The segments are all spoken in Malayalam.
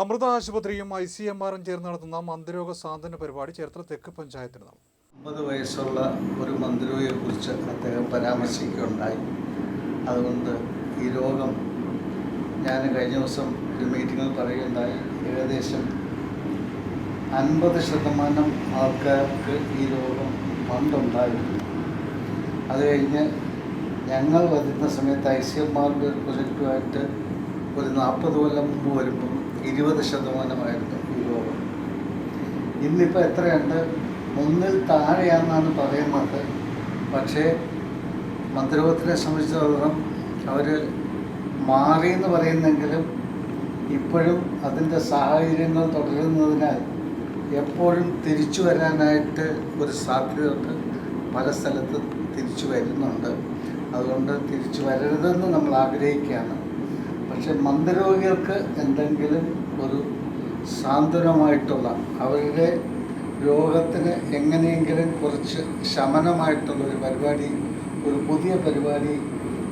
അമൃത ആശുപത്രിയും ഐ സി എം ആറും ചേർന്ന് നടത്തുന്ന മന്ത്രിരോഗ സാന്ത്വന പരിപാടി ചേർത്തല തെക്ക് പഞ്ചായത്തിൽ നടന്നു. അമ്പത് വയസ്സുള്ള ഒരു മന്ത്രിയെക്കുറിച്ച് അദ്ദേഹം പരാമർശിക്കുകയുണ്ടായി. അതുകൊണ്ട് ഈ രോഗം ഞാൻ കഴിഞ്ഞ ദിവസം ഒരു മീറ്റിങ്ങിൽ പറയുകയുണ്ടായി. ഏകദേശം അൻപത് ശതമാനം ആൾക്കാർക്ക് ഈ രോഗം പണ്ടുണ്ടായിരുന്നു. അത് കഴിഞ്ഞ് ഞങ്ങൾ വരുന്ന സമയത്ത് ഐ സി എം ആറിന്റെ ഒരു പ്രൊജക്റ്റുമായിട്ട് ഒരു നാൽപ്പത് കൊല്ലം മുമ്പ് വരുമ്പം ഇരുപത് ശതമാനമായിരുന്നു ഈ രോഗം ഇന്നിപ്പോൾ എത്രയുണ്ട്? ഒന്നിൽ താഴെയാണെന്നാണ് പറയുന്നത്. പക്ഷേ മന്ത്രിപത്തിനെ സംബന്ധിച്ചിടത്തോളം അവർ മാറി എന്ന് പറയുന്നെങ്കിലും ഇപ്പോഴും അതിന്റെ സാഹചര്യങ്ങൾ തുടരുന്നതിനാൽ എപ്പോഴും തിരിച്ചു വരാനായിട്ട് ഒരു സാധ്യതയുണ്ട്. പല സ്ഥലത്ത് തിരിച്ചു വരുന്നുണ്ട്. അതുകൊണ്ട് തിരിച്ചു വരരുതെന്ന് നമ്മൾ ആഗ്രഹിക്കുകയാണ്. പക്ഷെ മന്ദരോഗികൾക്ക് എന്തെങ്കിലും ഒരു സാന്ത്വനമായിട്ടുള്ള അവരുടെ രോഗത്തിന് എങ്ങനെയെങ്കിലും കുറച്ച് ശമനമായിട്ടുള്ള ഒരു പരിപാടി ഒരു പുതിയ പരിപാടി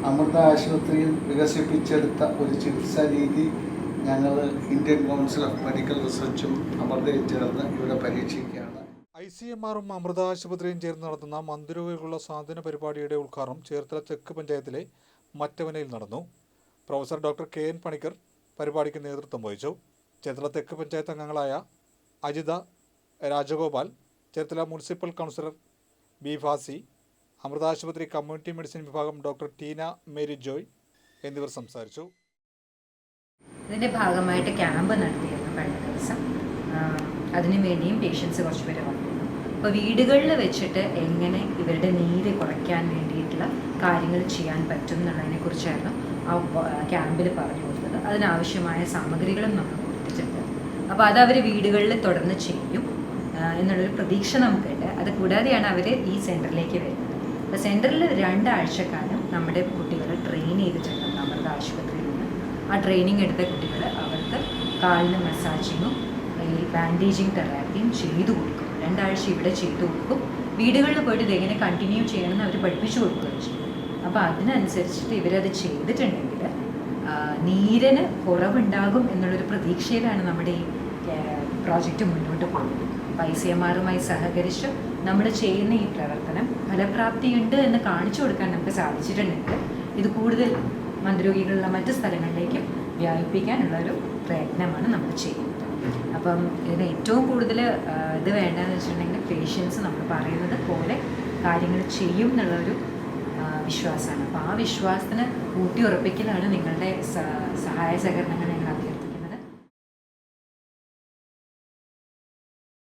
അമൃത ആശുപത്രിയിൽ വികസിപ്പിച്ചെടുത്ത ഒരു ചികിത്സാ രീതി ഞങ്ങൾ ഇന്ത്യൻ കൗൺസിൽ ഓഫ് മെഡിക്കൽ റിസർച്ചും അമൃതയും ചേർന്ന് ഇവിടെ പരീക്ഷിക്കുകയാണ്. ഐ സി എം ആറും അമൃത ആശുപത്രിയും ചേർന്ന് നടത്തുന്ന മന്ത്രിരോഗികളുള്ള സാന്ത്വന പരിപാടിയുടെ ഉദ്ഘാടനം ചേർത്തല തെക്ക് പഞ്ചായത്തിലെ മറ്റവനയിൽ നടന്നു. Professor doctor K N Panicker പരിപാടിക്ക് നേതൃത്വം വഹിച്ചു. ചേർത്തല തെക്ക് പഞ്ചായത്ത് അംഗങ്ങളായ Ajitha Rajagopal Cherthala municipal councillor B Fasi Amrita ആശുപത്രി കമ്മ്യൂണിറ്റി മെഡിസിൻ വിഭാഗം ഡോക്ടർ ടീന മേരി ജോയ് എന്നിവർ സംസാരിച്ചു. ഇതിന്റെ ഭാഗമായിട്ട് ക്യാമ്പ് നടത്തിയിരുന്നു കഴിഞ്ഞ ദിവസം. അതിനു വേണ്ടിയും പേഷ്യൻസ് കുറച്ച് പേര് വന്നിരുന്നു അപ്പോൾ വീടുകളിൽ വെച്ചിട്ട് എങ്ങനെ ഇവരുടെ നീര് കുറയ്ക്കാൻ വേണ്ടിയിട്ടുള്ള കാര്യങ്ങൾ ചെയ്യാൻ പറ്റും എന്നുള്ളതിനെ കുറിച്ചായിരുന്നു ആ ക്യാമ്പിൽ പറഞ്ഞു കൊടുത്തത്. അതിനാവശ്യമായ സാമഗ്രികളും നമ്മൾ കൊടുത്തിട്ടുണ്ട്. അപ്പോൾ അത് അവർ വീടുകളിൽ തുടർന്ന് ചെയ്യും എന്നുള്ളൊരു പ്രതീക്ഷ നമുക്കുണ്ട്. അത് കൂടാതെയാണ് അവർ ഈ സെന്ററിലേക്ക് വരുന്നത്. അപ്പോൾ സെന്ററിൽ രണ്ടാഴ്ചക്കാലം നമ്മുടെ കുട്ടികളെ ട്രെയിൻ ചെയ്തിട്ടുണ്ട് അമൃത ആശുപത്രിയിൽ നിന്ന്. ആ ട്രെയിനിങ് എടുത്ത കുട്ടികൾ അവർക്ക് കാലിന് മസാജിങ്ങും ഈ ബാൻഡേജിങ് തെറാപ്പിയും ചെയ്തു കൊടുക്കും രണ്ടാഴ്ച ഇവിടെ ചെയ്തു കൊടുക്കും. വീടുകളിൽ പോയിട്ട് ഇതെങ്ങനെ കണ്ടിന്യൂ ചെയ്യണമെന്ന് അവർ പഠിപ്പിച്ചു കൊടുക്കുകയും ചെയ്യും. അപ്പോൾ അതിനനുസരിച്ചിട്ട് ഇവരത് ചെയ്തിട്ടുണ്ടെങ്കിൽ നീരന് കുറവുണ്ടാകും എന്നുള്ളൊരു പ്രതീക്ഷയിലാണ് നമ്മുടെ ഈ പ്രോജക്റ്റ് മുന്നോട്ട് പോകുന്നത്. അപ്പോൾ ഐ സി എം ആറുമായി സഹകരിച്ച് നമ്മൾ ചെയ്യുന്ന ഈ പ്രവർത്തനം ഫലപ്രാപ്തിയുണ്ട് എന്ന് കാണിച്ചു കൊടുക്കാൻ നമുക്ക് സാധിച്ചിട്ടുണ്ടെങ്കിൽ ഇത് കൂടുതൽ മന്ത്രോഗികളുള്ള മറ്റ് സ്ഥലങ്ങളിലേക്കും വ്യാപിപ്പിക്കാനുള്ള ഒരു പ്രയത്നമാണ് നമ്മൾ ചെയ്യുന്നത്. അപ്പം ഇതിന് ഏറ്റവും കൂടുതൽ ഇത് വേണ്ടതെന്ന് വെച്ചിട്ടുണ്ടെങ്കിൽ പേഷ്യൻസ് നമ്മൾ പറയുന്നത് പോലെ കാര്യങ്ങൾ ചെയ്യും എന്നുള്ളൊരു വിശ്വാസമാണ്. അപ്പോൾ ആ വിശ്വാസത്തിന് ഊട്ടി ഉറപ്പിക്കലാണ് നിങ്ങളുടെ സഹായ സഹകരണങ്ങൾ